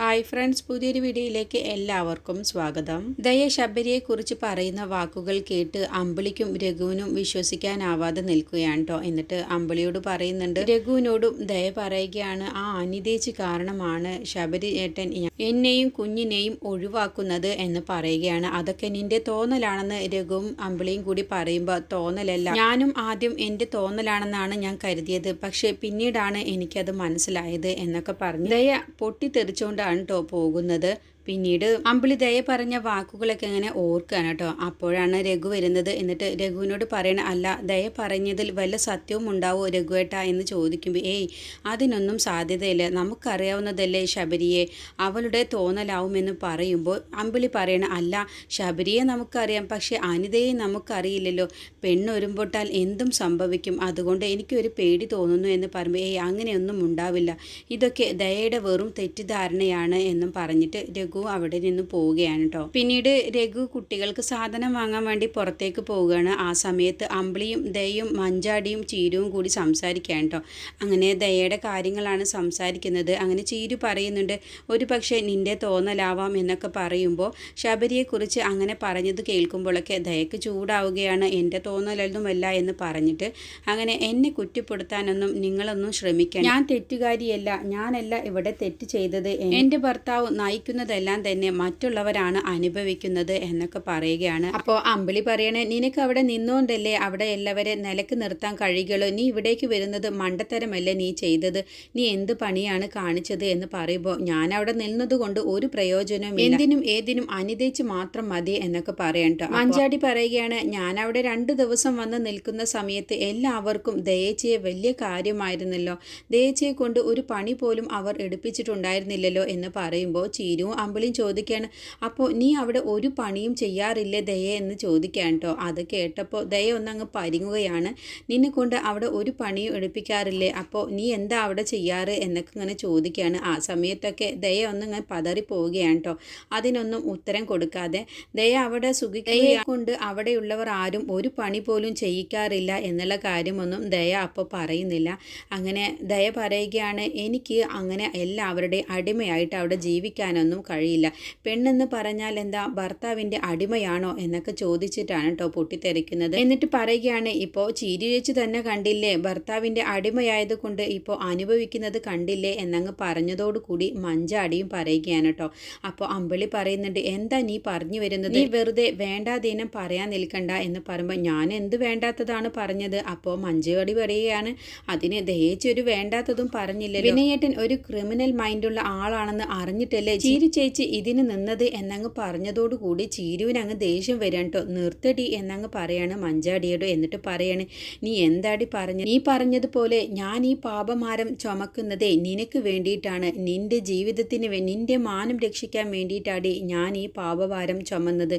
Hi friends പുതിയൊരു വീഡിയോയിലേക്ക് എല്ലാവർക്കും സ്വാഗതം. ദയ ശബരിയെക്കുറിച്ച് പറയുന്ന വാക്കുകൾ കേട്ട് അമ്പിളിക്കും രഘുവിനും വിശ്വസിക്കാനാവാതെ നിൽക്കുകയാണ് കേട്ടോ എന്നിട്ട് അമ്പിളിയോട് പറയുന്നുണ്ട് രഘുവിനോടും ദയ പറയുകയാണ്. ആ അനിതേച്ച് കാരണമാണ് ശബരി ഏട്ടൻ എന്നെയും കുഞ്ഞിനെയും ഒഴിവാക്കുന്നത് എന്ന് പറയുകയാണ്. അതൊക്കെ നിന്റെ തോന്നലാണെന്ന് രഘുവും അമ്പിളിയും കൂടി പറയുമ്പോൾ തോന്നലല്ല. ഞാനും ആദ്യം എന്റെ തോന്നലാണെന്നാണ് ഞാൻ കരുതിയത്. പക്ഷേ പിന്നീടാണ് എനിക്കത് മനസ്സിലായത് എന്നൊക്കെ പറഞ്ഞു. ദയ പൊട്ടിത്തെറിച്ചുകൊണ്ടാണ് കേട്ടോ പോകുന്നത്? പിന്നീട് അമ്പിളി ദയ പറഞ്ഞ വാക്കുകളൊക്കെ ഇങ്ങനെ ഓർക്കുകയാണ് കേട്ടോ. അപ്പോഴാണ് രഘു വരുന്നത്. എന്നിട്ട് രഘുവിനോട് പറയണ അല്ല ദയ പറഞ്ഞതിൽ വല്ല സത്യവും ഉണ്ടാവോ രഘുവേട്ട? എന്ന് ചോദിക്കുമ്പോൾ ഏയ് അതിനൊന്നും സാധ്യതയില്ല. നമുക്കറിയാവുന്നതല്ലേ ശബരിയെ. അവളുടെ തോന്നലാവുമെന്ന് പറയുമ്പോൾ അമ്പിളി പറയണ അല്ല ശബരിയെ നമുക്കറിയാം. പക്ഷെ അനിതയെ നമുക്കറിയില്ലല്ലോ. പെണ്ണൊരുമ്പൊട്ടാൽ എന്തും സംഭവിക്കും. അതുകൊണ്ട് എനിക്കൊരു പേടി തോന്നുന്നു എന്ന് പറയുമ്പോൾ ഏയ് അങ്ങനെയൊന്നും ഉണ്ടാവില്ല. ഇതൊക്കെ ദയയുടെ വെറും തെറ്റിദ്ധാരണയാണ് എന്നും പറഞ്ഞിട്ട് രഘു അവിടെ നിന്ന് പോവുകയാണ് കേട്ടോ പിന്നീട് രഘു കുട്ടികൾക്ക് സാധനം വാങ്ങാൻ വേണ്ടി പുറത്തേക്ക് പോവുകയാണ്. ആ സമയത്ത് അമ്പിളിയും ദയും മഞ്ചാടിയും ചീരുവും കൂടി സംസാരിക്കുകയാണ് കേട്ടോ അങ്ങനെ ദയയുടെ കാര്യങ്ങളാണ് സംസാരിക്കുന്നത്. അങ്ങനെ ചീരു പറയുന്നുണ്ട് ഒരു പക്ഷേ നിന്റെ തോന്നലാവാം എന്നൊക്കെ പറയുമ്പോൾ ശബരിയെക്കുറിച്ച് അങ്ങനെ പറഞ്ഞത് കേൾക്കുമ്പോഴൊക്കെ ദയക്ക് ചൂടാവുകയാണ്. എന്റെ തോന്നലൊന്നുമല്ല എന്ന് പറഞ്ഞിട്ട് അങ്ങനെ എന്നെ കുറ്റപ്പെടുത്താനൊന്നും നിങ്ങളൊന്നും ശ്രമിക്കണം ഞാൻ തെറ്റുകാരിയല്ല. ഞാനല്ല ഇവിടെ തെറ്റ് ചെയ്തത്. എന്റെ ഭർത്താവ് നയിക്കുന്നതല്ല. എല്ലാം തന്നെ മറ്റുള്ളവരാണ് അനുഭവിക്കുന്നത് എന്നൊക്കെ പറയുകയാണ്. അപ്പോൾ അമ്പിളി പറയണേ നിനക്ക് അവിടെ നിന്നുകൊണ്ടല്ലേ അവിടെ എല്ലാവരെ നിലയ്ക്ക് നിർത്താൻ കഴിയുള്ളൂ നീ ഇവിടേക്ക് വരുന്നത് മണ്ടത്തരമല്ലേ നീ ചെയ്തത്? നീ എന്ത് പണിയാണ് കാണിച്ചത്? എന്ന് പറയുമ്പോൾ ഞാൻ അവിടെ നിന്നതുകൊണ്ട് ഒരു പ്രയോജനവും എന്തിനും ഏതിനും അനുദയിച്ച് മാത്രം മതി എന്നൊക്കെ പറയണ്ട മഞ്ചാടി പറയുകയാണ് ഞാൻ അവിടെ രണ്ട് ദിവസം വന്ന് നിൽക്കുന്ന സമയത്ത് എല്ലാവർക്കും ദയച്ചയെ വലിയ കാര്യമായിരുന്നല്ലോ. ദയച്ചയെ കൊണ്ട് ഒരു പണി പോലും അവർ എടുപ്പിച്ചിട്ടുണ്ടായിരുന്നില്ലല്ലോ എന്ന് പറയുമ്പോൾ ചീരുവും അമ്പിളിയും ചോദിക്കുകയാണ് അപ്പോൾ നീ അവിടെ ഒരു പണിയും ചെയ്യാറില്ലേ ദയ? എന്ന് ചോദിക്കാൻ കേട്ടോ അത് കേട്ടപ്പോൾ ദയ ഒന്നങ്ങ് പരിങ്ങുകയാണ് നിന്നെ കൊണ്ട് അവിടെ ഒരു പണിയും എടുപ്പിക്കാറില്ലേ? അപ്പോൾ നീ എന്താ അവിടെ ചെയ്യാറ്? എന്നൊക്കെ ഇങ്ങനെ ചോദിക്കുകയാണ്. ആ സമയത്തൊക്കെ ദയ ഒന്നിങ്ങനെ പതറി പോവുകയാണ് കേട്ടോ അതിനൊന്നും ഉത്തരം കൊടുക്കാതെ ദയ അവിടെ സുഖിക്കുകയെ കൊണ്ട് അവിടെയുള്ളവർ ആരും ഒരു പണി പോലും ചെയ്യിക്കാറില്ല എന്നുള്ള കാര്യമൊന്നും ദയ അപ്പോൾ പറയുന്നില്ല. അങ്ങനെ ദയ പറയുകയാണ് എനിക്ക് അങ്ങനെ എല്ലാവരുടെയും അടിമയായിട്ട് അവിടെ ജീവിക്കാനൊന്നും കഴിയില്ല. പെണ്ണെന്ന് പറഞ്ഞാൽ എന്താ ഭർത്താവിന്റെ അടിമയാണോ എന്നൊക്കെ ചോദിച്ചിട്ടാണ് കേട്ടോ പൊട്ടിത്തെറിക്കുന്നത്. എന്നിട്ട് പറയുകയാണ് ഇപ്പോൾ ചീരി ചേച്ചി തന്നെ കണ്ടില്ലേ ഭർത്താവിന്റെ അടിമയായത് കൊണ്ട് ഇപ്പോൾ അനുഭവിക്കുന്നത് കണ്ടില്ലേ എന്നങ്ങ് പറഞ്ഞതോടുകൂടി മഞ്ചാടിയും പറയുകയാണ് കേട്ടോ അപ്പോൾ അമ്പിളി പറയുന്നുണ്ട് എന്താ നീ പറഞ്ഞു വരുന്നത്? നീ വെറുതെ വേണ്ടാതീനം പറയാൻ നിൽക്കണ്ട എന്ന് പറയുമ്പോൾ ഞാൻ എന്ത് വേണ്ടാത്തതാണ് പറഞ്ഞത്? അപ്പോൾ മഞ്ചുകടി പറയുകയാണ് അതിന് ദയച്ചൊരു വേണ്ടാത്തതും പറഞ്ഞില്ല വിനയേട്ടൻ ഒരു ക്രിമിനൽ മൈൻഡുള്ള ആളാണെന്ന് അറിഞ്ഞിട്ടല്ലേ ചീരു ചേച്ചി ഇതിന് നിന്നത് എന്നങ്ങ് പറഞ്ഞതോടുകൂടി ചീരുവിന് അങ്ങ് ദേഷ്യം വരാൻ കേട്ടോ നിർത്തടി എന്നങ്ങ് പറയാണ് മഞ്ചാടിയോട്. എന്നിട്ട് പറയാണ് നീ എന്താടി പറഞ്ഞു നീ പറഞ്ഞതുപോലെ ഞാൻ ഈ പാപമാരം ചുമക്കുന്നതേ നിനക്ക് വേണ്ടിയിട്ടാണ്. നിന്റെ ജീവിതത്തിന് നിന്റെ മാനം രക്ഷിക്കാൻ വേണ്ടിയിട്ടാടി ഞാൻ ഈ പാപഭാരം ചുമന്നത്.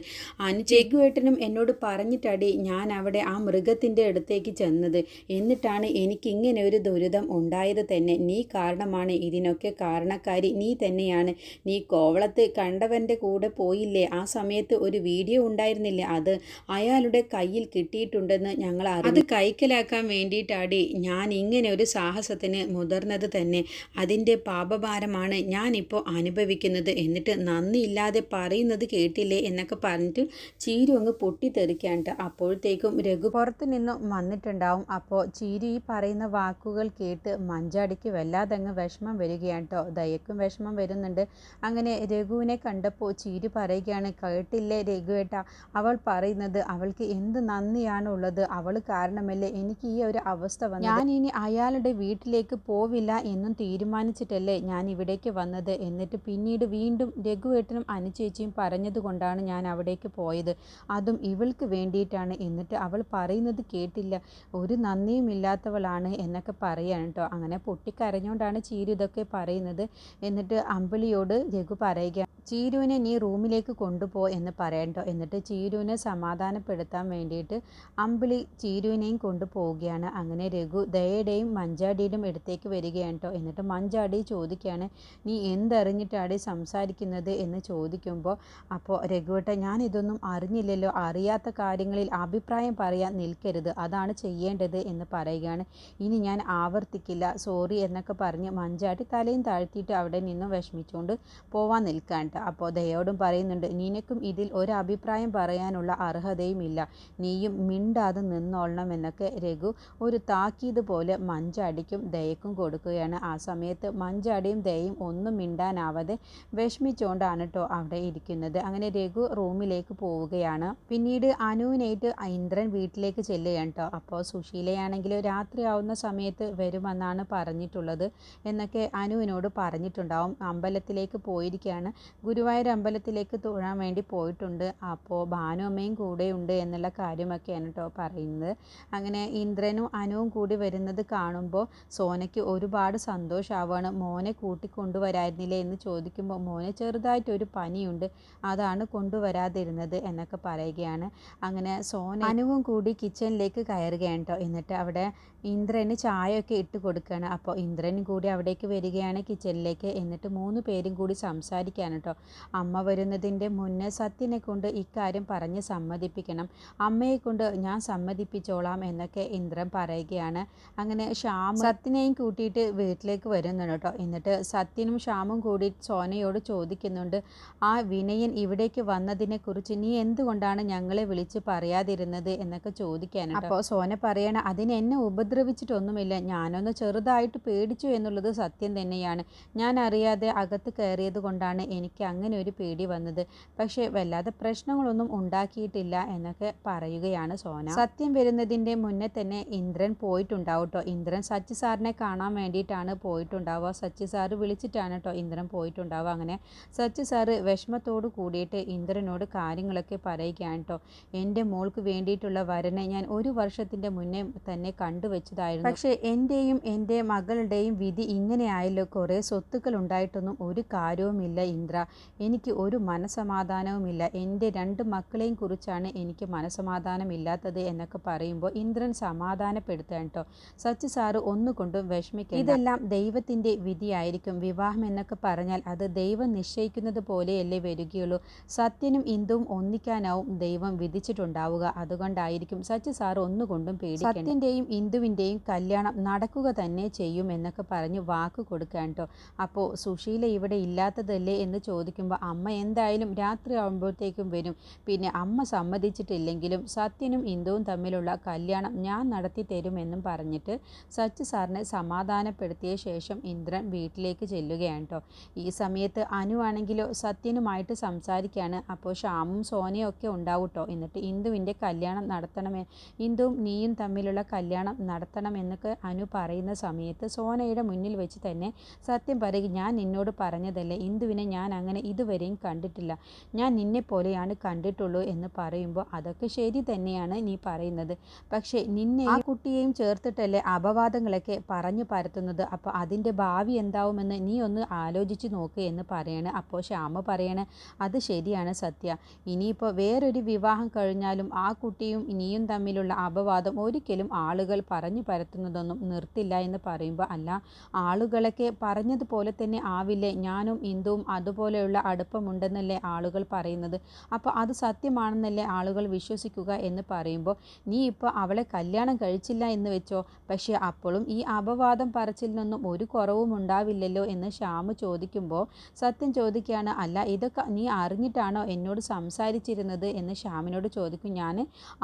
അനു ചെഗുവേട്ടനും എന്നോട് പറഞ്ഞിട്ടാടി ഞാൻ അവിടെ ആ മൃഗത്തിന്റെ അടുത്തേക്ക് ചെന്നത്. എന്നിട്ടാണ് എനിക്ക് ഇങ്ങനെ ഒരു ദുരിതം ഉണ്ടായത് തന്നെ. നീ കാരണമാണ് ഇതിനൊക്കെ കാരണക്കാരി. നീ തന്നെയാണ്. നീ കോവളത്ത് കണ്ടവന്റെ കൂടെ പോയില്ലേ? ആ സമയത്ത് ഒരു വീഡിയോ ഉണ്ടായിരുന്നില്ലേ? അത് അയാളുടെ കയ്യിൽ കിട്ടിയിട്ടുണ്ടെന്ന് ഞങ്ങൾ അത് കൈക്കലാക്കാൻ വേണ്ടിയിട്ടാടി ഞാൻ ഇങ്ങനെ ഒരു സാഹസത്തിന് മുതിർന്നത് തന്നെ. അതിന്റെ പാപഭാരമാണ് ഞാനിപ്പോൾ അനുഭവിക്കുന്നത്. എന്നിട്ട് നന്ദിയില്ലാതെ പറയുന്നത് കേട്ടില്ലേ എന്നൊക്കെ പറഞ്ഞിട്ട് ചീരു അങ്ങ് പൊട്ടിത്തെറിക്കാണ്ട് അപ്പോഴത്തേക്കും രഘു പുറത്ത് നിന്നും വന്നിട്ടുണ്ടാവും. അപ്പോൾ ചീരു ഈ പറയുന്ന വാക്കുകൾ കേട്ട് മഞ്ചാടിക്ക് വല്ലാതെ അങ്ങ് വിഷമം വരികയാണ് കേട്ടോ. ദയക്കും വിഷമം വരുന്നുണ്ട്. അങ്ങനെ രഘുവിനെ കണ്ടപ്പോൾ ചീരു പറയുകയാണ് കേട്ടില്ലേ രഘുവേട്ട അവൾ പറയുന്നത് അവൾക്ക് എന്ത് നന്ദിയാണ് ഉള്ളത് അവൾ കാരണമല്ലേ എനിക്ക് ഈ ഒരു അവസ്ഥ വന്നു ഞാൻ ഇനി അയാളുടെ വീട്ടിലേക്ക് പോവില്ല എന്നും തീരുമാനിച്ചിട്ടല്ലേ ഞാൻ ഇവിടേക്ക് വന്നത്? എന്നിട്ട് പിന്നീട് വീണ്ടും രഘുവേട്ടനും അനുചേച്ചിയും പറഞ്ഞതുകൊണ്ടാണ് ഞാൻ അവിടേക്ക് പോയത്. അതും ഇവൾക്ക് വേണ്ടിയിട്ടാണ് എന്നിട്ട് അവൾ പറയുന്നത് കേട്ടില്ല. ഒരു നന്ദിയും ഇല്ലാത്തവളാണ് എന്നൊക്കെ പറയാണ് കേട്ടോ. അങ്ങനെ പൊട്ടിക്കരഞ്ഞുകൊണ്ടാണ് ചീരു ഇതൊക്കെ പറയുന്നത്. എന്നിട്ട് അമ്പിളിയോട് രഘു പറ പറയുക ചീരുവിനെ നീ റൂമിലേക്ക് കൊണ്ടുപോ എന്ന് പറയണ്ടോ? എന്നിട്ട് ചീരുവിനെ സമാധാനപ്പെടുത്താൻ വേണ്ടിയിട്ട് അമ്പിളി ചീരുവിനെയും കൊണ്ടുപോവുകയാണ്. അങ്ങനെ രഘു ദയയുടെയും മഞ്ചാടിയുടെയും അടുത്തേക്ക് വരികയാണ് കേട്ടോ എന്നിട്ട് മഞ്ചാടി ചോദിക്കുകയാണ് നീ എന്തറിഞ്ഞിട്ടാടി സംസാരിക്കുന്നത്? എന്ന് ചോദിക്കുമ്പോൾ അപ്പോൾ രഘുവേട്ട ഞാൻ ഇതൊന്നും അറിഞ്ഞില്ലല്ലോ. അറിയാത്ത കാര്യങ്ങളിൽ അഭിപ്രായം പറയാൻ നിൽക്കരുത്. അതാണ് ചെയ്യേണ്ടത് എന്ന് പറയുകയാണ്. ഇനി ഞാൻ ആവർത്തിക്കില്ല. സോറി എന്നൊക്കെ പറഞ്ഞ് മഞ്ചാടി തലയും താഴ്ത്തിയിട്ട് അവിടെ നിന്നും വിഷമിച്ചുകൊണ്ട് പോവാൻ നിൽക്കാണ്ട് അപ്പോൾ ദയോടും പറയുന്നുണ്ട് നിനക്കും ഇതിൽ ഒരു അഭിപ്രായം പറയാനുള്ള അർഹതയുമില്ല. നീയും മിണ്ടാതെ നിന്നോളണം എന്നൊക്കെ രഘു ഒരു താക്കീത് പോലെ മഞ്ചാടിക്കും ദയക്കും കൊടുക്കുകയാണ്. ആ സമയത്ത് മഞ്ചാടിയും ദയയും ഒന്നും മിണ്ടാനാവാതെ വിഷമിച്ചുകൊണ്ടാണ് കേട്ടോ അവിടെ ഇരിക്കുന്നത്. അങ്ങനെ രഘു റൂമിലേക്ക് പോവുകയാണ്. പിന്നീട് അനുവിനായിട്ട് ഇന്ദ്രൻ വീട്ടിലേക്ക് ചെല്ലുകയാണ് കേട്ടോ അപ്പോൾ സുശീലയാണെങ്കിൽ രാത്രിയാവുന്ന സമയത്ത് വരുമെന്നാണ് പറഞ്ഞിട്ടുള്ളത് എന്നൊക്കെ അനുവിനോട് പറഞ്ഞിട്ടുണ്ടാവും. അമ്പലത്തിലേക്ക് പോയിരിക്കുകയാണ് ഗുരുവായൂർ അമ്പലത്തിലേക്ക് തൊഴാൻ വേണ്ടി പോയിട്ടുണ്ട്. അപ്പോൾ ഭാനുഅമ്മയും കൂടെയുണ്ട് എന്നുള്ള കാര്യമൊക്കെയാണ് കേട്ടോ പറയുന്നത്. അങ്ങനെ ഇന്ദ്രനും അനുവും കൂടി വരുന്നത് കാണുമ്പോൾ സോനയ്ക്ക് ഒരുപാട് സന്തോഷമാവുകയാണ് മോനെ കൂട്ടിക്കൊണ്ടുവരായിരുന്നില്ലേ എന്ന് ചോദിക്കുമ്പോൾ മോനെ ചെറുതായിട്ടൊരു പനിയുണ്ട്. അതാണ് കൊണ്ടുവരാതിരുന്നത് എന്നൊക്കെ പറയുകയാണ്. അങ്ങനെ സോന അനുവും കൂടി കിച്ചണിലേക്ക് കയറുകയാണ് കേട്ടോ എന്നിട്ട് അവിടെ ഇന്ദ്രന് ചായയൊക്കെ ഇട്ട് കൊടുക്കുകയാണ്. അപ്പോൾ ഇന്ദ്രനും കൂടി അവിടേക്ക് വരികയാണ് കിച്ചണിലേക്ക്. എന്നിട്ട് മൂന്ന് പേരും കൂടി സംസാരിക്കുകയാണ് കേട്ടോ അമ്മ വരുന്നതിന്റെ മുന്നേ സത്യനെ കൊണ്ട് ഇക്കാര്യം പറഞ്ഞ് സമ്മതിപ്പിക്കണം. അമ്മയെ കൊണ്ട് ഞാൻ സമ്മതിപ്പിച്ചോളാം എന്നൊക്കെ ഇന്ദ്രൻ പറയുകയാണ്. അങ്ങനെ ശ്യാം സത്യനെയും കൂട്ടിയിട്ട് വീട്ടിലേക്ക് വരുന്നുണ്ട് കേട്ടോ. എന്നിട്ട് സത്യനും ശ്യാമും കൂടി സോനയോട് ചോദിക്കുന്നുണ്ട് ആ വിനയൻ ഇവിടേക്ക് വന്നതിനെ കുറിച്ച് നീ എന്തുകൊണ്ടാണ് ഞങ്ങളെ വിളിച്ച് പറയാതിരുന്നത്? എന്നൊക്കെ ചോദിക്കാനും അപ്പോൾ സോന പറയണ അതിന് എന്നെ ഉപദ്രവിച്ചിട്ടൊന്നുമില്ല. ഞാനൊന്ന് ചെറുതായിട്ട് പേടിച്ചു എന്നുള്ളത് സത്യം തന്നെയാണ്. ഞാൻ അറിയാതെ അകത്ത് കയറിയത് കൊണ്ടാണ് എനിക്ക് അങ്ങനെ ഒരു പേടി വന്നത്. പക്ഷേ വല്ലാതെ പ്രശ്നങ്ങളൊന്നും ഉണ്ടാക്കിയിട്ടില്ല എന്നൊക്കെ പറയുകയാണ് സോന. സത്യം വരുന്നതിന്റെ മുന്നേ തന്നെ ഇന്ദ്രൻ പോയിട്ടുണ്ടാവും കേട്ടോ ഇന്ദ്രൻ സച്ചി സാറിനെ കാണാൻ വേണ്ടിയിട്ടാണ് പോയിട്ടുണ്ടാവുക. സച്ചി സാറ് വിളിച്ചിട്ടാണ് കേട്ടോ ഇന്ദ്രൻ പോയിട്ടുണ്ടാവുക. അങ്ങനെ സച്ചി സാറ് വിഷമത്തോട് കൂടിയിട്ട് ഇന്ദ്രനോട് കാര്യങ്ങളൊക്കെ പറയുകയാണ് കേട്ടോ എന്റെ മോൾക്ക് വേണ്ടിയിട്ടുള്ള വരനെ ഞാൻ ഒരു വർഷത്തിന്റെ മുന്നേ തന്നെ കണ്ടുവച്ചതായിരുന്നു. പക്ഷേ എന്റെയും എന്റെ മകളുടെയും വിധി ഇങ്ങനെയായല്ലോ. കുറേ സ്വത്തുക്കൾ ഉണ്ടായിട്ടൊന്നും ഒരു കാര്യവുമില്ല ഇന്ദ്ര. എനിക്ക് ഒരു മനസമാധാനവുമില്ല എന്റെ രണ്ട് മക്കളെയും കുറിച്ചാണ് എനിക്ക് മനസമാധാനമില്ലാത്തത് എന്നൊക്കെ പറയുമ്പോൾ ഇന്ദ്രൻ സമാധാനപ്പെടുത്തുകയാണ് കേട്ടോ. സച്ച് സാറ് ഒന്നുകൊണ്ടും വിഷമിക്കുക ഇതെല്ലാം ദൈവത്തിന്റെ വിധിയായിരിക്കും. വിവാഹം എന്നൊക്കെ പറഞ്ഞാൽ അത് ദൈവം നിശ്ചയിക്കുന്നത് പോലെയല്ലേ വരികയുള്ളൂ. സത്യനും ഇന്ദുവും ഒന്നിക്കാനാവും ദൈവം വിധിച്ചിട്ടുണ്ടാവുക. അതുകൊണ്ടായിരിക്കും സച്ച് സാർ ഒന്നുകൊണ്ടും പേടി സത്യന്റെയും ഇന്ദുവിന്റെയും കല്യാണം നടക്കുക തന്നെ ചെയ്യും എന്നൊക്കെ പറഞ്ഞ് വാക്ക് കൊടുക്കാൻ കേട്ടോ. അപ്പോൾ സുശീല ഇവിടെ ഇല്ലാത്തതല്ലേ എന്ന് ചോദിക്കുമ്പോൾ അമ്മ എന്തായാലും രാത്രി ആകുമ്പോഴത്തേക്കും വരും. പിന്നെ അമ്മ സമ്മതിച്ചിട്ടില്ലെങ്കിലും സത്യനും ഇന്ദുവും തമ്മിലുള്ള കല്യാണം ഞാൻ നടത്തി തരുമെന്നും പറഞ്ഞിട്ട് സച്ച് സാറിനെ സമാധാനപ്പെടുത്തിയ ശേഷം ഇന്ദ്രൻ വീട്ടിലേക്ക് ചെല്ലുകയാണ് കേട്ടോ ഈ സമയത്ത് അനുവാണെങ്കിലോ സത്യനുമായിട്ട് സംസാരിക്കുകയാണ് അപ്പോൾ ശ്യാമും സോനയും ഒക്കെ ഉണ്ടാവും കേട്ടോ എന്നിട്ട് ഇന്ദുവിന്റെ കല്യാണം നടത്തണമേ. ഇന്ദുവും നീയും തമ്മിലുള്ള കല്യാണം നടത്തണമെന്നൊക്കെ അനു പറയുന്ന സമയത്ത് സോനയുടെ മുന്നിൽ വെച്ച് തന്നെ സത്യം പറയുക ഞാൻ നിന്നോട് പറഞ്ഞതല്ലേ ഇന്ദുവിനെ ഞാൻ അങ്ങനെ ഇതുവരെയും കണ്ടിട്ടില്ല. ഞാൻ നിന്നെ പോലെയാണ് കണ്ടിട്ടുള്ളൂ എന്ന് പറയുമ്പോൾ അതൊക്കെ ശരി തന്നെയാണ് നീ പറയുന്നത്. പക്ഷേ നിന്നെ ആ കുട്ടിയെയും ചേർത്തിട്ടല്ലേ അപവാദങ്ങളൊക്കെ പറഞ്ഞു പരത്തുന്നത്? അപ്പോൾ അതിന്റെ ഭാവി എന്താവുമെന്ന് നീ ഒന്ന് ആലോചിച്ച് നോക്ക് എന്ന് പറയണ്. അപ്പോൾ ശ്യാമ പറയണ് അത് ശരിയാണ് സത്യ. ഇനിയിപ്പോൾ വേറൊരു വിവാഹം കഴിഞ്ഞാലും ആ കുട്ടിയും നീയും തമ്മിലുള്ള അപവാദം ഒരിക്കലും ആളുകൾ പറഞ്ഞു പരത്തുന്നതൊന്നും നിർത്തില്ല എന്ന് പറയുമ്പോൾ അല്ല ആളുകളൊക്കെ പറഞ്ഞതുപോലെ തന്നെ ആവില്ലേ? ഞാനും ഇന്ദുവും അതുപോലെയുള്ള അടുപ്പമുണ്ടെന്നല്ലേ ആളുകൾ പറയുന്നത്? അപ്പോൾ അത് സത്യമാണെന്നല്ലേ ആളുകൾ വിശ്വസിക്കുക എന്ന് പറയുമ്പോൾ നീ ഇപ്പോൾ അവളെ കല്യാണം കഴിച്ചില്ല എന്ന് വെച്ചോ? പക്ഷേ അപ്പോഴും ഈ അപവാദം പറച്ചിലിനൊന്നും ഒരു കുറവും ഉണ്ടാവില്ലല്ലോ? എന്ന് ശ്യാമ് ചോദിക്കുമ്പോൾ സത്യം ചോദിക്കുകയാണ്. അല്ല ഇതൊക്കെ നീ അറിഞ്ഞിട്ടാണോ എന്നോട് സംസാരിച്ചിരുന്നത്? എന്ന് ശ്യാമിനോട് ചോദിക്കും. ഞാൻ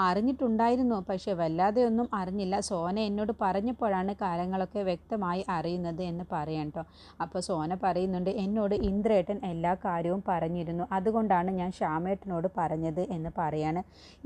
അറിഞ്ഞിട്ടുണ്ടായിരുന്നു പക്ഷേ വല്ലാതെ ഒന്നും അറിഞ്ഞില്ല. സോന എന്നോട് പറഞ്ഞപ്പോഴാണ് കാര്യങ്ങളൊക്കെ വ്യക്തമായി അറിയുന്നത് എന്ന് പറയാം കേട്ടോ അപ്പോൾ സോന പറയുന്നുണ്ട് എന്നോട് ഇന്ദ്രേട്ടൻ എല്ലാ കാര്യവും പറഞ്ഞിരുന്നു. അതുകൊണ്ടാണ് ഞാൻ ശ്യാമേട്ടനോട് പറഞ്ഞത് എന്ന് പറയാണ്.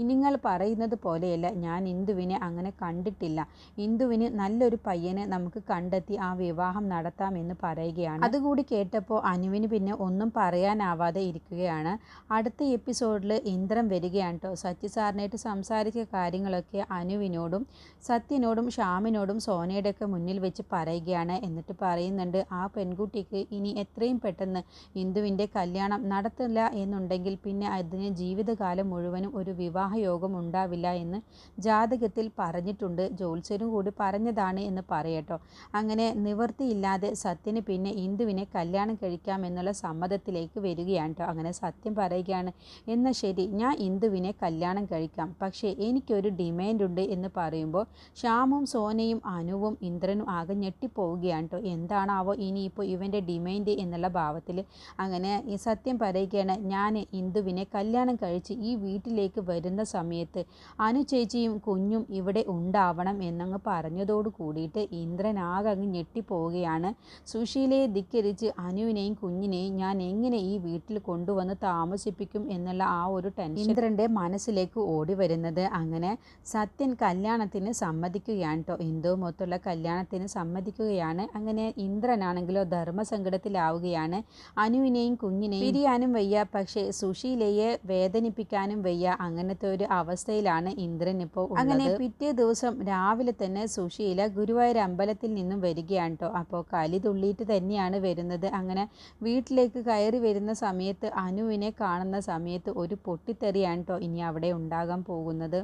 നിങ്ങൾ പറയുന്നത് പോലെയല്ല ഞാൻ ഇന്ദുവിനെ അങ്ങനെ കണ്ടിട്ടില്ല. ഇന്ദുവിന് നല്ലൊരു പയ്യനെ നമുക്ക് കണ്ടെത്തി ആ വിവാഹം നടത്താമെന്ന് പറയുകയാണ്. അതുകൂടി കേട്ടപ്പോൾ അനുവിന് പിന്നെ ഒന്നും പറയാനാവാതെ ഇരിക്കുകയാണ്. അടുത്ത എപ്പിസോഡിൽ ഇന്ദ്രം വരികയാണ് കേട്ടോ സത്യ സാറിനായിട്ട് സംസാരിച്ച കാര്യങ്ങളൊക്കെ അനുവിനോടും സത്യനോടും ഷ്യാമിനോടും സോനയുടെയൊക്കെ മുന്നിൽ വെച്ച് പറയുകയാണ്. എന്നിട്ട് പറയുന്നുണ്ട് ആ പെൺകുട്ടിക്ക് ഇനി എത്രയും പെട്ടെന്ന് ഇന്ദുവിന്റെ കല്യാണം നടത്തില്ല എന്നുണ്ടെങ്കിൽ പിന്നെ അതിന് ജീവിതകാലം മുഴുവനും ഒരു വിവാഹയോഗം ഉണ്ടാവില്ല എന്ന് ജാതകത്തിൽ പറഞ്ഞിട്ടുണ്ട്. ജോത്സ്യരും കൂടി പറഞ്ഞതാണ് എന്ന് പറയട്ടോ. അങ്ങനെ നിവൃത്തിയില്ലാതെ സത്യന് പിന്നെ ഇന്ദുവിനെ കല്യാണം കഴിക്കാം കഴിക്കാമെന്നുള്ള സമ്മതത്തിലേക്ക് വരികയാണ് കേട്ടോ അങ്ങനെ സത്യം പറയുകയാണ്. എന്നാൽ ശരി ഞാൻ ഇന്ദുവിനെ കല്യാണം കഴിക്കാം. പക്ഷേ എനിക്കൊരു ഡിമാൻഡ് ഉണ്ട് എന്ന് പറയുമ്പോൾ ശ്യാമും സോനയും അനുവും ഇന്ദ്രനും ആകെ ഞെട്ടിപ്പോവുകയാണ് കേട്ടോ എന്താണാവോ ഇനിയിപ്പോൾ ഇവന്റെ ഡിമാൻഡ് എന്നുള്ള ഭാവത്തിൽ അങ്ങനെ ഈ സത്യം പറയുകയാണ് ഞാൻ ഇന്ദുവിനെ കല്യാണം കഴിച്ച് ഈ വീട്ടിലേക്ക് വരുന്ന സമയത്ത് അനു ചേച്ചിയും കുഞ്ഞും ഇവിടെ ഉണ്ടാവണം എന്നങ്ങ് പറഞ്ഞതോട് കൂടിയിട്ട് ഇന്ദ്രൻ ആകെ അങ്ങ് ഞെട്ടിപ്പോവുകയാണ്. സുശീലയെ ധിക്കരിച്ച് അനുവിനെയും കുഞ്ഞിനെയും ഞാൻ എങ്ങനെ ഈ വീട്ടിൽ കൊണ്ടുവന്ന് താമസിപ്പിക്കും എന്നുള്ള ആ ഒരു ടെൻഷൻ ഇന്ദ്രന്റെ മനസ്സിലേക്ക് ഓടി വരുന്നത് അങ്ങനെ സത്യൻ കല്യാണത്തിന് സമ്മതിക്കുകയാണ് കേട്ടോ. ഇന്ദുവുമൊത്തുള്ള കല്യാണത്തിന് സമ്മതിക്കുകയാണ്. അങ്ങനെ ഇന്ദ്രനാണെങ്കിലോ ധർമ്മസങ്കടത്തിലാവുകയാണ്. അനുവിനെയും കുഞ്ഞിനെയും പിരിയാനും വയ്യ പക്ഷേ സുശീലയെ വേദനിപ്പിക്കാനും വയ്യ. അങ്ങനത്തെ ഒരു അവസ്ഥയിലാണ് ഇന്ദ്രൻ ഇപ്പോൾ അങ്ങനെ പിറ്റേ ദിവസം രാവിലെ തന്നെ സുശീല ഗുരുവായൂർ അമ്പലത്തിൽ നിന്നും വരികയാണ് കേട്ടോ അപ്പോൾ കലി തുള്ളിയിട്ട് തന്നെയാണ് വരുന്നത്. അങ്ങനെ വീട്ടിലേക്ക് കയറി വരുന്ന സമയത്ത് അനുവിനെ കാണുന്ന സമയത്ത് ഒരു പൊട്ടിത്തെറിയാണ് കേട്ടോ ഇനി അവിടെ ഉണ്ടാകാൻ പോകുന്നത്.